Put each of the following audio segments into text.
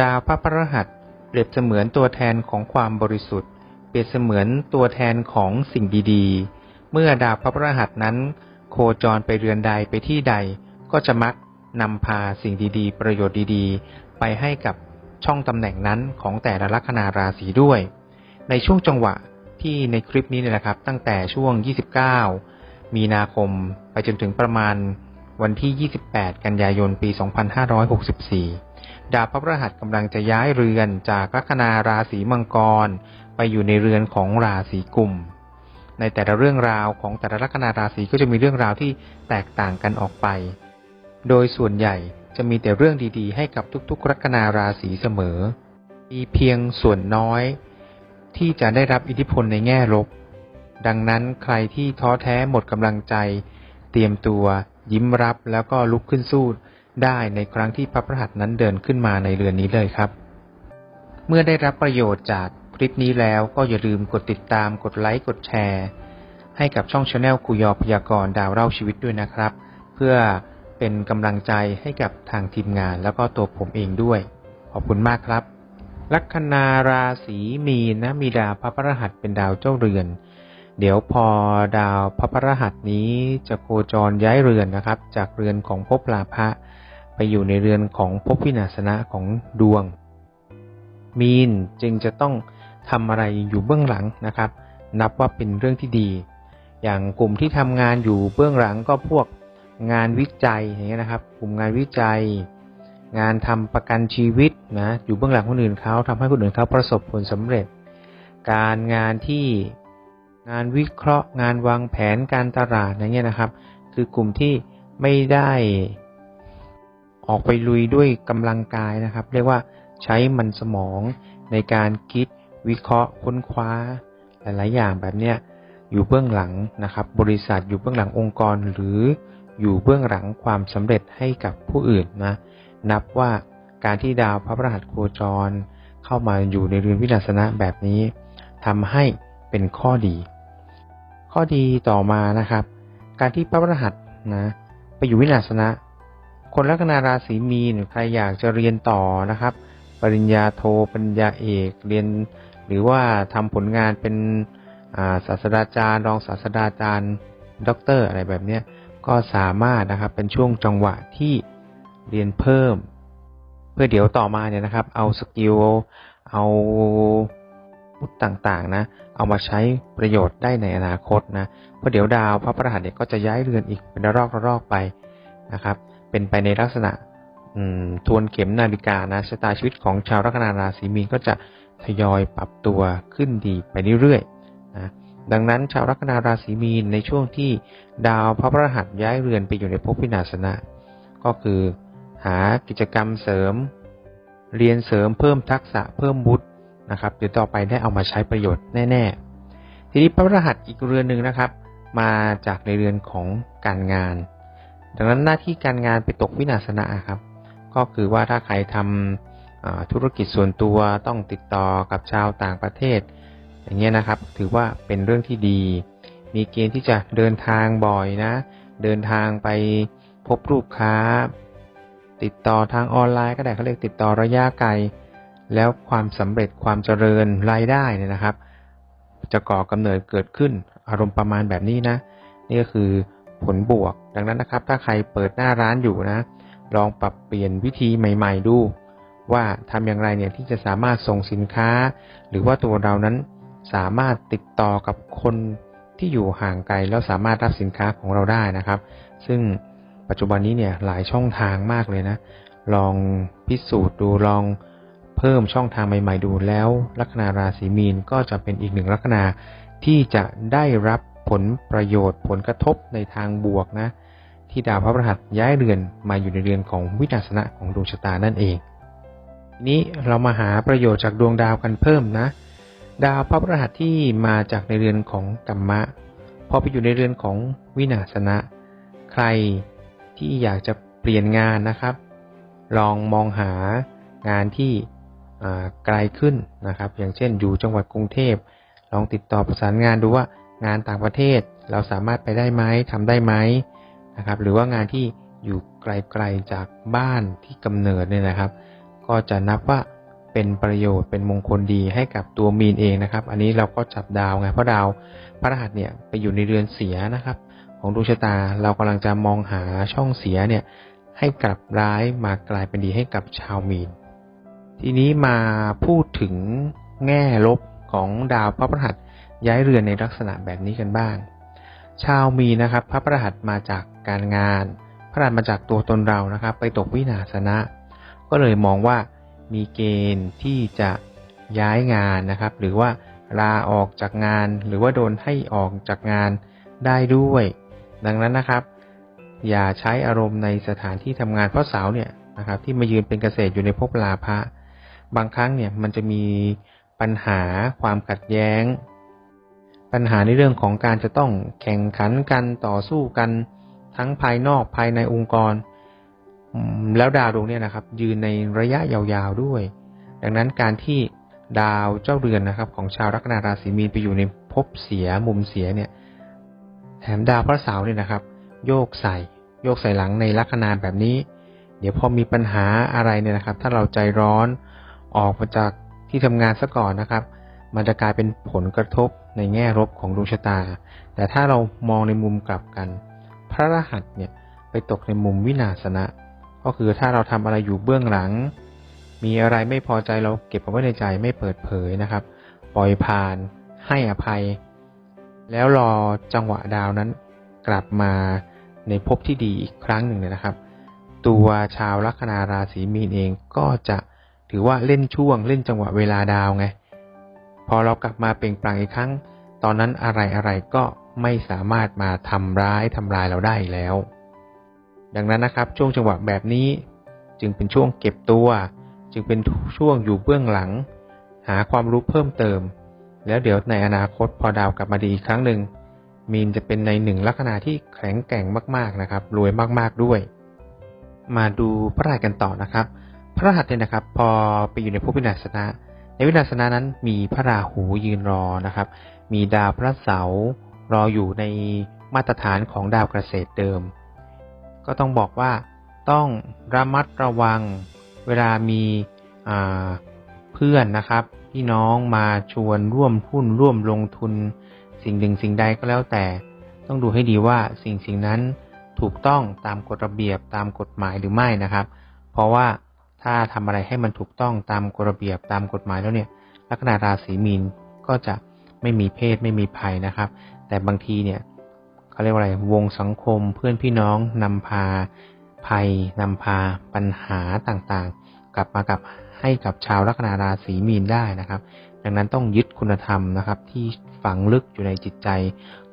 ดาวพระพฤหัสเปรียบเสมือนตัวแทนของความบริสุทธิ์ เปรียบเสมือนตัวแทนของสิ่งดีๆ เมื่อดาวพระพฤหัสนั้น โคจรไปเรือนใดไปที่ใด ก็จะมักนำพาสิ่งดีๆ ประโยชน์ดีๆ ไปให้กับช่องตำแหน่งนั้นของแต่ละลัคนาราศีด้วย ในช่วงจังหวะที่ในคลิปนี้เนี่ยนะครับ ตั้งแต่ช่วง 29 มีนาคมไปจนถึงประมาณวันที่ 28 กันยายน ปี 2564 ดาวพระพฤหัสกำลังจะย้ายเรือนจากลัคนาราศีมังกร ไปอยู่ในเรือนของราศีกุม ในแต่ละเรื่องราวของแต่ละลัคนาราศีก็จะมีเรื่องราวที่แตกต่างกันออกไป โดยส่วนใหญ่จะมีแต่เรื่องดีๆ ให้กับทุกๆ ลัคนาราศีเสมอ มีเพียงส่วนน้อย ที่จะได้รับอิทธิพลในแง่ลบ ดังนั้นใครที่ท้อแท้หมดกำลังใจ เตรียมตัว ยิ้มรับแล้วก็ลุกขึ้นสู้ ได้ในครั้งที่พระพฤหัสนั้นเดินขึ้นมาในเรือนนี้เลยครับ เมื่อได้รับประโยชน์จากคลิปนี้แล้วก็อย่าลืมกดติดตามกดไลค์กดแชร์ ให้กับช่องชาแนลคุยอพยากรณ์ดาวเล่าชีวิตด้วยนะครับ เพื่อเป็นกำลังใจให้กับทางทีมงานแล้วก็ตัวผมเองด้วย ขอบคุณมากครับ ลัคนาราศีมีนนะมีดาวพระพฤหัสเป็นดาวเจ้าเรือน เดี๋ยวพอดาวพระพฤหัสนี้จะโคจรย้ายเรือนนะครับ จากเรือนของภพลาภะ ไปอยู่ในเรือนของภพวินาศนะของดวง มีนจึงจะต้องทำอะไรอยู่เบื้องหลังนะครับ นับว่าเป็นเรื่องที่ดี อย่างกลุ่มที่ทำงานอยู่เบื้องหลังก็พวกงานวิจัยอย่างเงี้ยนะครับ กลุ่มงานวิจัย งานทำประกันชีวิตนะอยู่เบื้องหลังคนอื่นเขาทำให้คนอื่นเขาประสบผลสำเร็จ การงานที่งานวิเคราะห์ งานวางแผนการตลาดอย่างเงี้ยนะครับ คือกลุ่มที่ไม่ได้ ออกไปลุยด้วยกำลังกายนะครับ เรียกว่าใช้มันสมองในการคิดวิเคราะห์ค้นคว้า หลาย ๆ อย่างแบบเนี้ยอยู่เบื้องหลังนะครับ บริษัทอยู่เบื้องหลังองค์กร หรืออยู่เบื้องหลังความสำเร็จให้กับผู้อื่นนะนับว่าการที่ดาวพระพฤหัสโคจร เข้ามาอยู่ในเรือนวินาศนะแบบนี้ทำให้เป็นข้อดี ข้อดีต่อมานะครับ การที่พระพฤหัสนะไปอยู่วินาศนะ คนลัคนาราศีมีนใครอยากจะเรียนต่อนะครับ ปริญญาโทปริญญาเอกเรียน หรือว่าทำผลงานเป็นศาสตราจารย์รองศาสตราจารย์ด็อกเตอร์อะไรแบบเนี้ยก็สามารถนะครับเป็นช่วงจังหวะที่เรียนเพิ่ม เพื่อเดี๋ยวต่อมาเนี่ยนะครับ เอาสกิลเอาพุทต่างๆนะ เอามาใช้ประโยชน์ได้ในอนาคตนะเพราะเดี๋ยวดาวพระประหัสเนี่ยก็จะย้ายเรือนอีกเป็นระลอกระลอกไปนะครับ เป็นไปในลักษณะทวนเข็มนาฬิกานะชะตาชีวิตของชาวลัคนาราศีมีนก็จะทยอยปรับตัวขึ้นดีไปเรื่อยๆนะดังนั้นชาวลัคนาราศีมีนในช่วงที่ดาวพระพฤหัสย้ายเรือนไปอยู่ในภพวินาศนะ ก็คือหากิจกรรมเสริม เรียนเสริมเพิ่มทักษะเพิ่มบุตรนะครับเดี๋ยวต่อไปได้เอามาใช้ประโยชน์แน่ ๆ ทีนี้พระพฤหัสอีกเรือนหนึ่งนะครับ มาจากในเรือนของการงาน ดังนั้นหน้าที่การงานไปตกวินาศนะครับ ก็คือว่าถ้าใครทำธุรกิจส่วนตัวต้องติดต่อกับชาวต่างประเทศ อย่างเงี้ยนะครับ ถือว่าเป็นเรื่องที่ดี มีเกณฑ์ที่จะเดินทางบ่อยนะ เดินทางไปพบลูกค้า ติดต่อทางออนไลน์ก็ได้เขาเรียกติดต่อระยะไกล แล้วความสำเร็จความเจริญรายได้เนี่ยนะครับ จะก่อกำเนิดเกิดขึ้นอารมณ์ประมาณแบบนี้นะ นี่ก็คือ ผลบวก ดังนั้นนะครับ ถ้าใครเปิดหน้าร้านอยู่นะ ลองปรับเปลี่ยนวิธีใหม่ ๆ ดู ว่าทำอย่างไรเนี่ยที่จะสามารถส่งสินค้า หรือว่าตัวเรานั้นสามารถติดต่อกับคนที่อยู่ห่างไกลแล้วสามารถรับสินค้าของเราได้นะครับ ซึ่งปัจจุบันนี้เนี่ยหลายช่องทางมากเลยนะ ลองพิสูจน์ดูลองเพิ่มช่องทางใหม่ ๆ ดูแล้วลัคนาราศีมีนก็จะเป็นอีกหนึ่งลัคนาที่จะได้รับ ผลประโยชน์ ผลกระทบในทางบวกนะ ที่ดาวพระพฤหัสย้ายเรือนมาอยู่ในเรือนของวินาศนะของดวงชะตานั่นเองทีนี้เรามาหาประโยชน์จากดวงดาวกันเพิ่มนะ ดาวพระพฤหัสที่มาจากในเรือนของกัมมะพอไปอยู่ในเรือนของวินาศนะ ใครที่อยากจะเปลี่ยนงานนะครับ ลองมองหางานที่ไกลขึ้นนะครับ อย่างเช่นอยู่จังหวัดกรุงเทพ ลองติดต่อประสานงานดูว่า งานต่างประเทศเราสามารถไปได้ไหมทำได้ไหมนะครับ หรือว่างานที่อยู่ไกลๆจากบ้านที่กำเนิดเนี่ยนะครับ ก็จะนับว่าเป็นประโยชน์เป็นมงคลดีให้กับตัวมีนเองนะครับ อันนี้เราก็จับดาวไงเพราะดาวพระรหัสเนี่ยไปอยู่ในเรือนเสียนะครับ ของดวงชะตาเรากำลังจะมองหาช่องเสียเนี่ยให้กลับร้ายมากลายเป็นดีให้กับชาวมีน ทีนี้มาพูดถึงแง่ลบของดาวพระพฤหัส ย้ายเรือนในลักษณะแบบนี้กันบ้าง ชาวมีนะครับ พระพฤหัสมาจากการงาน พระรหัสมาจากตัวตนเรานะครับ ไปตกวินาศนะ ก็เลยมองว่ามีเกณฑ์ที่จะย้ายงานนะครับ หรือว่าลาออกจากงาน หรือว่าโดนให้ออกจากงานได้ด้วย ดังนั้นนะครับ อย่าใช้อารมณ์ในสถานที่ทำงานเพราะเสาเนี่ยนะครับที่มายืนเป็นเกษตรอยู่ในภพลาภะบางครั้งเนี่ยมันจะมีปัญหาความขัดแย้ง ปัญหาในเรื่องของการจะต้องแข่งขันกันต่อสู้กันทั้งภายนอกภายในองค์กร แล้วดาวดวงนี่ยนะครับ ยืนในระยะยาวๆด้วย ดังนั้นการที่ดาวเจ้าเรือนนะครับ ของชาวลัคนาราศีมีนไปอยู่ในภพเสียมุมเสียเนี่ยแถมดาวพระเสาร์เนี่ยนะครับ โยกใส่โยกใส่หลังในลัคนาแบบนี้ เดี๋ยวพอมีปัญหาอะไรเนี่ยนะครับ ถ้าเราใจร้อนออกมาจากที่ทำงานซะก่อนนะครับ มันจะกลายเป็นผลกระทบ ในแง่ลบของดวงชะตา แต่ถ้าเรามองในมุมกลับกัน พระรหัสเนี่ยไปตกในมุมวินาศนะ ก็คือถ้าเราทำอะไรอยู่เบื้องหลัง มีอะไรไม่พอใจเราเก็บเอาไว้ในใจไม่เปิดเผยนะครับ ปล่อยผ่าน ให้อภัย แล้วรอจังหวะดาวนั้น กลับมาในภพที่ดีอีกครั้งหนึ่งเนี่ยนะครับ ตัวชาวลัคนาราศีมีนเองก็จะถือว่าเล่นช่วงเล่นจังหวะเวลาดาวไง พอเรากลับมาเปล่งปลั่งอีกครั้ง ตอนนั้นอะไรอะไรก็ไม่สามารถมาทำร้ายทำลายเราได้แล้ว ดังนั้นนะครับช่วงจังหวะแบบนี้ จึงเป็นช่วงเก็บตัว จึงเป็นช่วงอยู่เบื้องหลัง หาความรู้เพิ่มเติม แล้วเดี๋ยวในอนาคตพอดาวกลับมาดีอีกครั้งหนึ่งมีนจะเป็นในหนึ่งลัคนาที่แข็งแกร่งมากๆนะครับ รวยมากๆด้วย มาดูพระรหัสกันต่อนะครับ พระรหัสเนี่ยนะครับ พอไปอยู่ในภพวินาศนะ ในวินาศนะนั้นมีพระราหูยืนรอนะครับ มีดาวพระเสาร์รออยู่ในมาตรฐานของดาวเกษตรเดิม ก็ต้องบอกว่าต้องระมัดระวังเวลามีเพื่อนนะครับพี่น้องมาชวนร่วมหุ้นร่วมลงทุน สิ่งหนึ่งสิ่งใดก็แล้วแต่ ต้องดูให้ดีว่าสิ่งสิ่งนั้นถูกต้องตามกฎระเบียบตามกฎหมายหรือไม่นะครับ เพราะว่า ถ้าทำอะไรให้มันถูกต้องตามกฎระเบียบตามกฎหมายแล้วเนี่ย ลัคนาราศีมีนก็จะไม่มีเพศไม่มีภัยนะครับ แต่บางทีเนี่ยเขาเรียกว่าอะไรวงสังคมเพื่อนพี่น้องนำพาภัยนำพาปัญหาต่างๆ กลับมากับให้กับชาวลัคนาราศีมีนได้นะครับ ดังนั้นต้องยึดคุณธรรมนะครับ ที่ฝังลึกอยู่ในจิตใจ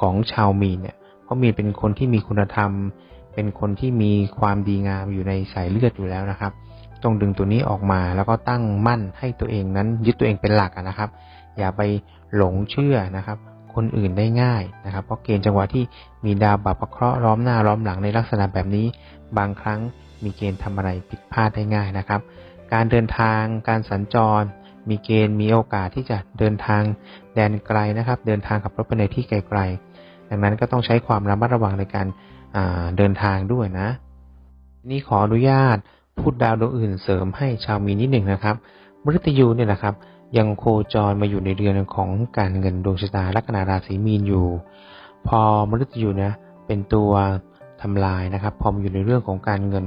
ของชาวมีนเนี่ยเพราะมีนเป็นคนที่มีคุณธรรม เป็นคนที่มีความดีงามอยู่ในสายเลือดอยู่แล้วนะครับ ต้องดึงตัวนี้ออกมา แล้วก็ตั้งมั่นให้ตัวเองนั้น ยึดตัวเองเป็นหลักนะครับ อย่าไปหลงเชื่อนะครับ คนอื่นได้ง่ายนะครับ เพราะเกณฑ์จังหวะที่มีดาวบาปเคราะห์ล้อมหน้าล้อมหลังในลักษณะแบบนี้ บางครั้งมีเกณฑ์ทำอะไรผิดพลาดได้ง่ายนะครับ การเดินทาง การสัญจร มีเกณฑ์มีโอกาสที่จะเดินทางแดนไกลนะครับ เดินทางขับรถไปในที่ไกลๆ ดังนั้นก็ต้องใช้ความระมัดระวังในการเดินทางด้วยนะ นี่ขออนุญาต พูดดาวดวงอื่นเสริมให้ชาวมีนิดหนึ่งนะครับมฤตยูเนี่ยนะครับ ยังโคจรมาอยู่ในเดือนของการเงินดวงชะตาลัคนาราศีมีนอยู่ พอมฤตยูเนี่ยเป็นตัวทำลายนะครับ พอมาอยู่ในเรื่องของการเงิน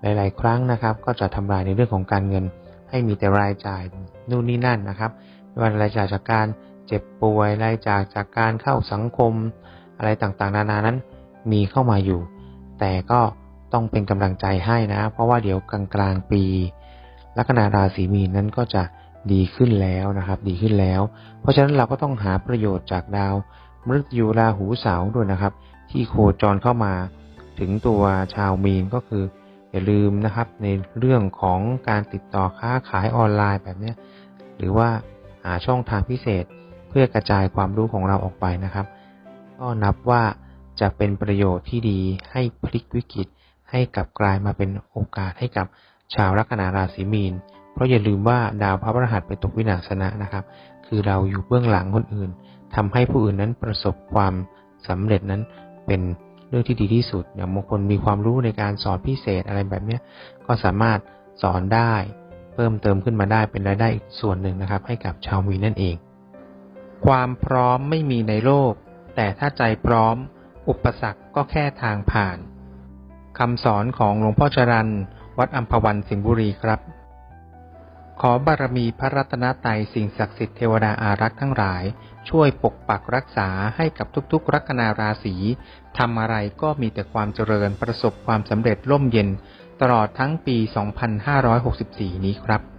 หลาย ๆ ครั้งนะครับ ก็จะทำลายในเรื่องของการเงิน ให้มีแต่รายจ่ายนู่นนี่นั่นนะครับไม่ว่ารายจ่ายจากการเจ็บป่วยรายจ่ายจากการเข้าสังคม อะไรต่างๆ นานานั้นมีเข้ามาอยู่ แต่ก็ ต้องเป็นกำลังใจให้นะ เพราะว่าเดี๋ยวกลางกลางปีลัคนาราศีมีนนั้นก็จะดีขึ้นแล้วนะครับ ดีขึ้นแล้ว เพราะฉะนั้นเราก็ต้องหาประโยชน์จากดาวมฤตยูราหูเสาด้วยนะครับ ที่โคจรเข้ามาถึงตัวชาวมีนก็คืออย่าลืมนะครับในเรื่องของการติดต่อค้าขายออนไลน์แบบนี้หรือว่าหาช่องทางพิเศษเพื่อกระจายความรู้ของเราออกไปนะครับ ก็นับว่าจะเป็นประโยชน์ที่ดีให้พลิกวิกฤต ให้กลับกลายมาเป็นโอกาสให้กับชาวลัคนาราศีมีน เพราะอย่าลืมว่าดาวพระพฤหัสไปตกวินาศนะนะครับ คือเราอยู่เบื้องหลังคนอื่นทำให้ผู้อื่นนั้นประสบความสำเร็จนั้นเป็นเรื่องที่ดีที่สุดอย่างบางคนมีความรู้ในการสอนพิเศษอะไรแบบนี้ก็สามารถสอนได้เพิ่มเติมขึ้นมาได้เป็นรายได้อีกส่วนหนึ่งนะครับ ให้กับชาวมีนั่นเอง ความพร้อมไม่มีในโลก แต่ถ้าใจพร้อม อุปสรรคก็แค่ทางผ่าน คำสอนของหลวงพ่อจรันวัดอัมพวันสิงห์บุรีครับ ขอบารมีพระรัตนตรัยสิ่งศักดิ์สิทธิ์เทวดาอารักษ์ทั้งหลาย ช่วยปกปักรักษาให้กับทุกๆ ลัคนาราศีทำอะไรก็มีแต่ความเจริญประสบความสำเร็จร่มเย็น ตลอดทั้งปี 2564 นี้ครับ